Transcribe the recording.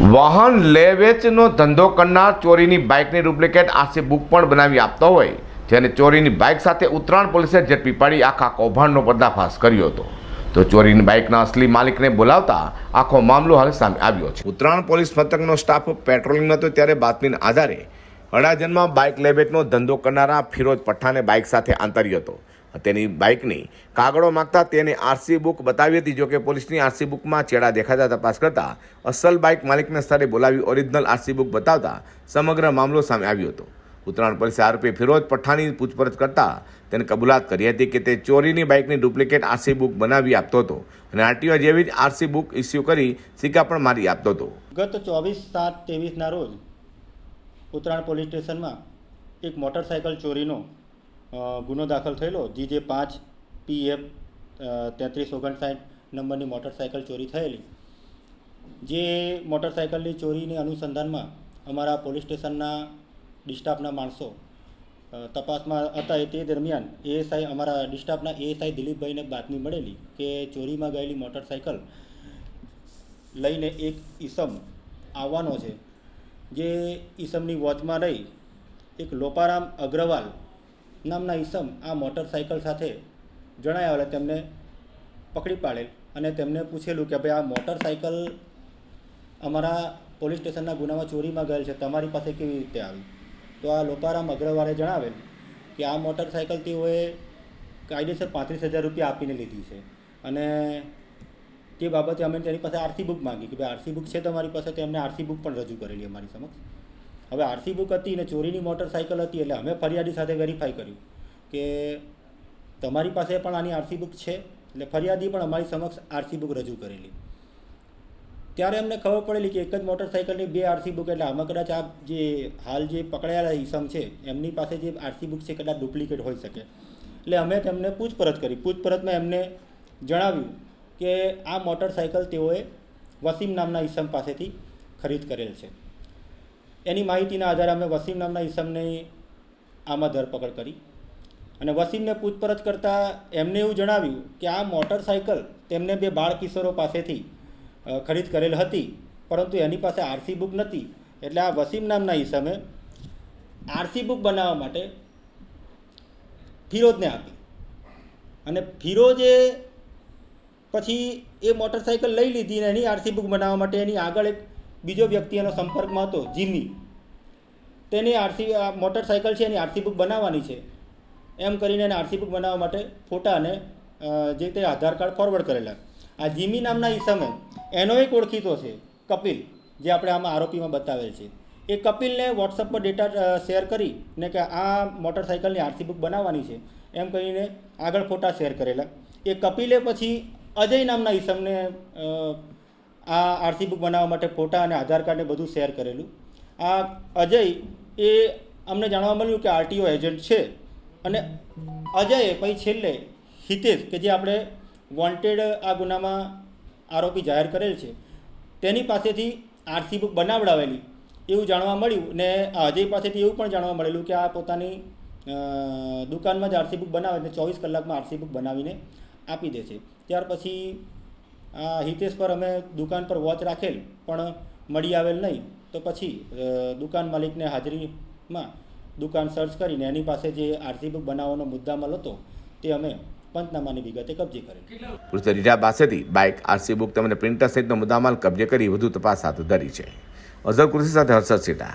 વાહન લે વેચનો ધંધો કરનાર ચોરીની બાઇકની ડુપ્લિકેટ આશે બુક પણ બનાવી આપતો હોય, જેને ચોરીની બાઇક સાથે ઉત્તરાયણ પોલીસે ઝડપી પાડી આખા કૌભાંડનો પર્દાફાશ કર્યો હતો. તો ચોરીની બાઇકના અસલી માલિકને બોલાવતા આખો મામલો હાલ સામે આવ્યો છે. ઉત્તરાયણ પોલીસ મથકનો સ્ટાફ પેટ્રોલિંગ હતો ત્યારે બાતમીના આધારે અડાજનમાં બાઇક લેબેટનો ધંધો કરનારા ફિરોજ પઠ્ઠાને બાઇક સાથે આંતર્યો હતો. તેની બાઇકની કાગળો માંગતા તેને આરસી બુક બતાવી હતી, જોકે પોલીસની આરસી બુકમાં ચેડા દેખાતા તપાસ કરતા અસલ બાઇક માલિકને સ્થળે બોલાવી ઓરિજિનલ આરસી બુક બતાવતા સમગ્ર મામલો સામે આવ્યો હતો. ઉત્તરાયણ પોલીસે આરોપી ફિરોજ પઠાની પૂછપરછ કરતા તેને કબૂલાત કરી હતી કે તે ચોરીની બાઇકની ડુપ્લિકેટ આરસી બુક બનાવી આપતો હતો અને આરટીઓ જેવી જ આરસી બુક ઇસ્યુ કરી સિક્કા પણ મારી આપતો હતો. ગત ચોવીસ સાત ત્રેવીસના રોજ ઉત્તરાયણ પોલીસ સ્ટેશનમાં એક મોટરસાયકલ ચોરીનો ગુનો દાખલ થયેલો. જી જે પાંચ, પીએફ તેત્રીસ ઓગણસાઠ નંબરની મોટરસાયકલ ચોરી થયેલી. જે મોટરસાયકલની ચોરીની અનુસંધાનમાં અમારા પોલીસ સ્ટેશનના ડિસ્ટાફના માણસો તપાસમાં હતા એ તે દરમિયાન એએસઆઈ અમારા ડિસ્ટાફના એએસઆઈ દિલીપભાઈને બાતમી મળેલી કે ચોરીમાં ગયેલી મોટરસાયકલ લઈને એક ઈસમ આવવાનો છે. જે ઈસમની વોચમાં રહી એક લોપારામ અગ્રવાલ નામના ઈસમ આ મોટરસાયકલ સાથે જણાયા આવેલા તેમને પકડી પાડેલ અને તેમને પૂછેલું કે ભાઈ આ મોટરસાયકલ અમારા પોલીસ સ્ટેશનના ગુનામાં ચોરીમાં ગયેલ છે, તમારી પાસે કેવી રીતે આવી? તો આ લોપારામ અગ્રવાલે જણાવેલ કે આ મોટરસાયકલ તેઓએ કાયદેસર પાંત્રીસ હજાર રૂપિયા આપીને લીધી છે અને તે બાબતે અમે તેની પાસે આરસી બુક માંગી કે ભાઈ આરસી બુક છે તમારી પાસે, તો એમને આરસી બુક પણ રજૂ કરેલી અમારી સમક્ષ. હવે આરસી બુક હતી અને ચોરીની મોટરસાયકલ હતી એટલે અમે ફરિયાદી સાથે વેરીફાઈ કર્યું કે તમારી પાસે પણ આની આરસી બુક છે. એટલે ફરિયાદી પણ અમારી સમક્ષ આરસી બુક રજૂ કરેલી. ત્યારે અમને ખબર પડેલી કે એક જ મોટરસાયકલની બે આરસી બુક એટલે આમાં કદાચ આ જે હાલ જે પકડાયેલા ઈસમ છે, એમની પાસે જે આરસી બુક છે કદાચ ડુપ્લિકેટ હોઈ શકે. એટલે અમે તેમને પૂછપરછ કરી. પૂછપરછમાં એમને જણાવ્યું કે આ મોટરસાયકલ તેઓએ વસીમ નામના ઈસમ પાસેથી ખરીદ કરેલ છે. એની માહિતીના આધારે અમે વસીમ નામના ઈસમની આમાં ધરપકડ કરી. અને વસીમને પૂછપરછ કરતાં એમને એવું જણાવ્યું કે આ મોટરસાયકલ તેમને બે બાળ કિશોરો પાસેથી ખરીદ કરેલ હતી, પરંતુ એની પાસે આરસી બુક નથી. એટલે આ વસીમ નામના ઈસમે આરસી બુક બનાવવા માટે ફિરોજને આપી. અને ફિરોજે પછી એ મોટરસાયકલ લઈ લીધી અને એની આરસી બુક બનાવવા માટે એની આગળ એક બીજો વ્યક્તિ એનો સંપર્કમાં હતો, જીમી. તેની આરસી, આ મોટરસાયકલ છે એની આરસી બુક બનાવવાની છે. એમ કરીને એને આરસી બુક બનાવવા માટે ફોટા અને જે તે આધાર કાર્ડ ફોરવર્ડ કરેલા. આ જીમી નામના ઈસમે એનો એક ઓળખીતો છે, કપિલ, જે આપણે આમાં આરોપીમાં બતાવેલ છે. એ કપિલને વોટ્સઅપ પર ડેટા શેર કરી ને કે આ મોટરસાયકલની આરસી બુક બનાવવાની છે. એમ કરીને આગળ ફોટા શેર કરેલા. એ કપિલે પછી અજય નામના ઈસમને આ આરસી બુક બનાવવા માટે ફોટા અને આધાર કાર્ડને બધું શેર કરેલું. આ અજય એ અમને જાણવા મળ્યું કે આરટીઓ એજન્ટ છે અને અજયે પછી છેલ્લે હિતેશ કે જે આપણે વોન્ટેડ આ ગુનામાં આરોપી જાહેર કરેલ છે, તેની પાસેથી આરસી બુક બનાવડાવેલી એવું જાણવા મળ્યું ને અજય પાસેથી એવું પણ જાણવા મળેલું કે આ પોતાની દુકાનમાં જ આરસી બુક બનાવે ને ચોવીસ કલાકમાં આરસી બુક બનાવીને આપી દે છે. ત્યાર પછી હિતેશ પર અમે દુકાન પર વોચ રાખેલ, પણ મળી આવેલ નહીં. તો પછી દુકાન માલિકને હાજરીમાં દુકાન સર્ચ કરીને એની પાસે જે આરસી બુક બનાવવાનો મુદ્દામાલ હતો, તે અમે પંચનામાની વિગતે કબજે રીટા પાસેથી બાઇક, આરસી બુક તેમજ પ્રિન્ટર સહિતનો મુદ્દામાલ કબજે કરી વધુ તપાસ હાથ ધરી છે. અઝર કૃષિ સાથે હર્ષદ સેટા.